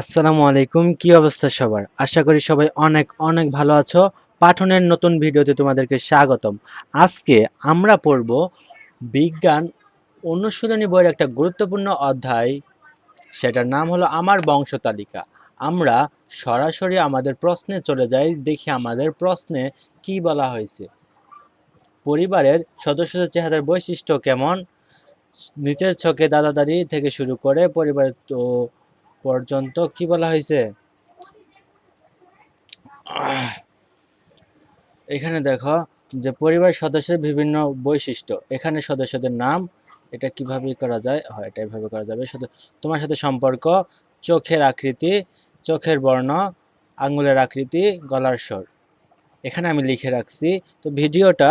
আসসালামু আলাইকুম, কি অবস্থা সবার? আশা করি সবাই অনেক অনেক ভালো আছো। পাঠনের নতুন ভিডিওতে তোমাদেরকে স্বাগতম। আজকে আমরা পড়ব বিজ্ঞান অনুশীলনী বইয়ের একটা গুরুত্বপূর্ণ অধ্যায়। সেটার নাম হলো আমার বংশ তালিকা। আমরা সরাসরি আমাদের প্রশ্নে চলে যাই, দেখি আমাদের প্রশ্নে কি বলা হয়েছে। পরিবারের সদস্যদের চেহারার বৈশিষ্ট্য কেমন? নিচের ছকে দাদা দাদি থেকে শুরু করে পরিবারের তো পর্যন্ত কি বলা হয়েছে? এখানে দেখো যে পরিবার সদস্যের বিভিন্ন বৈশিষ্ট্য। এখানে সদস্যদের নাম, এটা কীভাবে করা যায়? হয় এটা এভাবে করা যাবে। তোমার সাথে সম্পর্ক, চোখের আকৃতি, চোখের বর্ণ, আঙুলের আকৃতি, গলার স্বর। এখানে আমি লিখে রাখছি। তো ভিডিওটা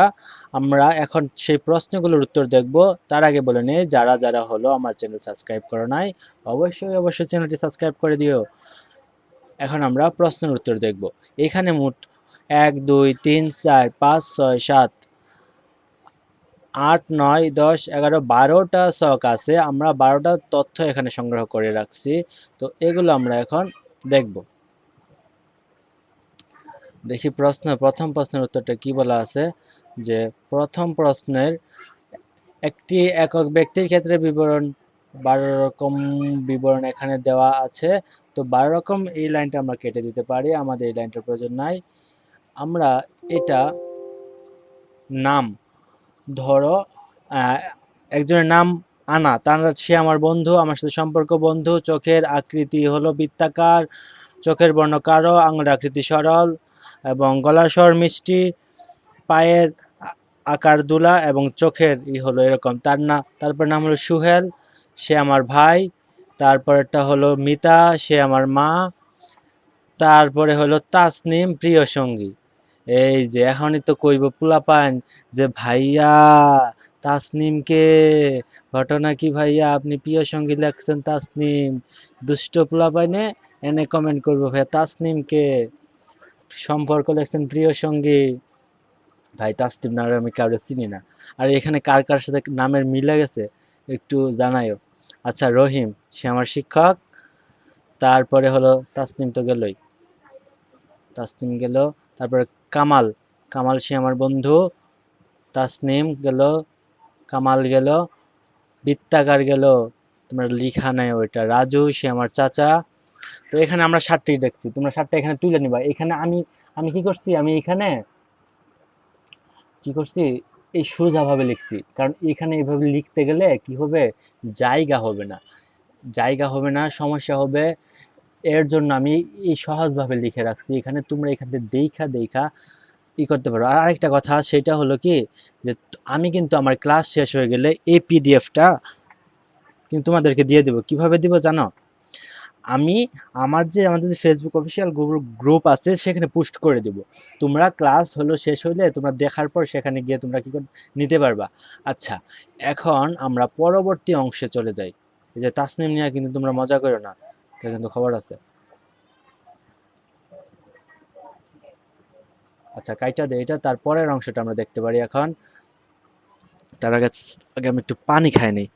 আমরা এখন সেই প্রশ্নগুলোর উত্তর দেখব। তার আগে বলে নেই, যারা যারা হলো আমার চ্যানেল সাবস্ক্রাইব করো নাই, অবশ্যই অবশ্যই চ্যানেলটি সাবস্ক্রাইব করে দিও। এখন আমরা প্রশ্নের উত্তর দেখব। এখানে মোট এক, দুই, তিন, চার, পাঁচ, ছয়, সাত, আট, নয়, দশ, এগারো, বারোটা ছক আছে। আমরা বারোটা তথ্য এখানে সংগ্রহ করে রাখছি। তো এগুলো আমরা এখন দেখব। দেখি প্রশ্ন, প্রথম প্রশ্নের উত্তরটা কি বলা আছে? যে প্রথম প্রশ্নের একটি একক ব্যক্তির ক্ষেত্রে বিবরণ বারো রকম বিবরণ এখানে দেওয়া আছে। তো বারো রকম এই লাইনটা আমরা কেটে দিতে পারি, আমাদের এই লাইনটার প্রয়োজন নাই। আমরা এটা নাম, ধরো একজনের নাম আনা, তার সে আমার বন্ধু, আমার সাথে সম্পর্ক বন্ধু, চোখের আকৃতি হলো বৃত্তাকার, চোখের বর্ণ কারও আঙুলের আকৃতি সরল এবং গলার স্বর মিষ্টি, পায়ের আকার দুলা এবং চোখের ই হলো এরকম। তার না তারপর নাম হলো সুহেল, সে আমার ভাই। তারপরেরটা হলো মিতা, সে আমার মা। তারপরে হলো তাসনিম, প্রিয় সঙ্গী। এই যে, এখনই তো কইব পুলা পোলাপান যে, ভাইয়া, তাসনিমকে ঘটনা কি ভাইয়া? আপনি প্রিয় সঙ্গী লেখছেন তাসনিম। দুষ্ট পুলা পোলাপাইনে এনে কমেন্ট করব, ভাইয়া, তাসনিমকে সম্পর্ক লেখছেন প্রিয় সঙ্গী। ভাই তাসনিম না আমি কাউকে চিনি না। আর এখানে কার কার সাথে নামের মিলে গেছে একটু জানাইও আচ্ছা রহিম, সে আমার শিক্ষক। তারপরে হলো তাসনিম তো গেলই। তাসনিম গেল, তারপরে কামাল। কামাল সে আমার বন্ধু। তাসনিম গেল, কামাল গেল বৃত্তাকার গেল। তোমার লিখা নাই ওইটা। রাজু সে আমার চাচা। তো এখানে আমরা ষাটটি দেখছি। তোমরা ষাটটা এখানে তুলে নিবা। এখানে আমি আমি কি করছি? আমি এখানে কি করছি? এই সোজাভাবে লিখছি। কারণ এখানে এইভাবে লিখতে গেলে কি হবে? জায়গা হবে না। জায়গা হবে না, সমস্যা হবে এর জন্য আমি এই সহজভাবে লিখে রাখছি। এখানে তোমরা এখান থেকে দেখা দেখা ই করতে পারো। আর আরেকটা কথা, সেটা হলো কি যে আমি কিন্তু আমার ক্লাস শেষ হয়ে গেলে এই পিডিএফটা কিন্তু তোমাদেরকে দিয়ে দেবো। কীভাবে দিব জানো? আমি আমার যে, আমাদের যে ফেসবুক অফিসিয়াল গ্রুপ গ্রুপ আছে, সেখানে পোস্ট করে দেব। তোমরা ক্লাস হলো, শেষ হইলে তোমরা দেখার পর সেখানে গিয়ে তোমরা কি করে, নিতে পারবা। আচ্ছা এখন আমরা পরবর্তী অংশে চলে যাই। এই যে তাসনিম নিয়ে কিন্তু তোমরা মজা করো না কিন্তু খবর আছে। আচ্ছা কাইটা দে, এটা তার পরের অংশটা আমরা দেখতে পারি এখন। তার আগে আগে আমি একটু পানি খাই নিই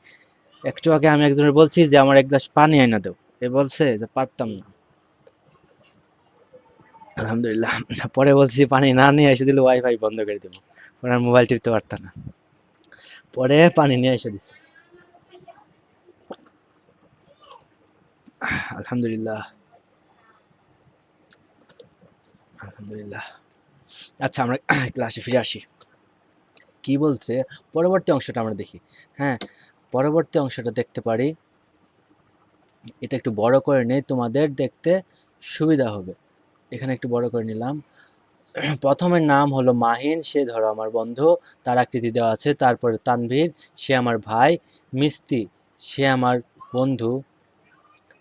একটু আগে আমি একজনের বলছি যে, আমার এক গ্লাস পানি আইনা দেও। এ বলছে যে পারতাম না। আলহামদুলিল্লাহ। পরে বলছি পানি না নিয়ে এসে দিলে ওয়াইফাই বন্ধ করে দেবো। পরে আর মোবাইল টিপতে পারতাম না। পরে পানি নিয়ে এসে দিছে। আলহামদুলিল্লাহ। আলহামদুলিল্লাহ। আচ্ছা আমরা ক্লাসে ফিরে আসি। কি বলছে? পরবর্তী অংশটা আমরা দেখি। হ্যাঁ পরবর্তী অংশটা দেখতে পারি। এটা একটু বড় করে নেই, তোমাদের দেখতে সুবিধা হবে। এখানে একটু বড় করে নিলাম। প্রথমের নাম হলো মাহিন, সে ধরো আমার বন্ধু, তার আকৃতি দেওয়া আছে। তারপরে তানভীর, সে আমার ভাই। মিস্তি সে আমার বন্ধু।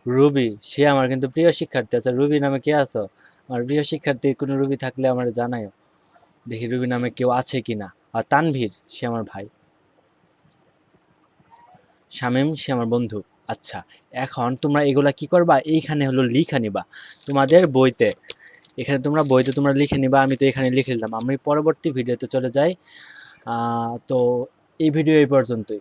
রুবি, সে আমার কিন্তু প্রিয় শিক্ষার্থী। আচ্ছা রুবি নামে কে আছো? আমার প্রিয় শিক্ষার্থী, কোনো রুবি থাকলে আমার জানাইও দেখি রুবি নামে কেউ আছে কি না আর তানভীর, সে আমার ভাই। শামীম, সে আমার বন্ধু। আচ্ছা এখন তোমরা এগুলা কি করবা? এইখানে হলো লিখে নিবা। তোমাদের বইতে, এখানে তোমরা বইতে তোমরা লিখে নিবা, আমি তো এখানে লিখে নিলাম। আমি পরবর্তী ভিডিওতে চলে যাই। তো এই ভিডিও এই পর্যন্তই।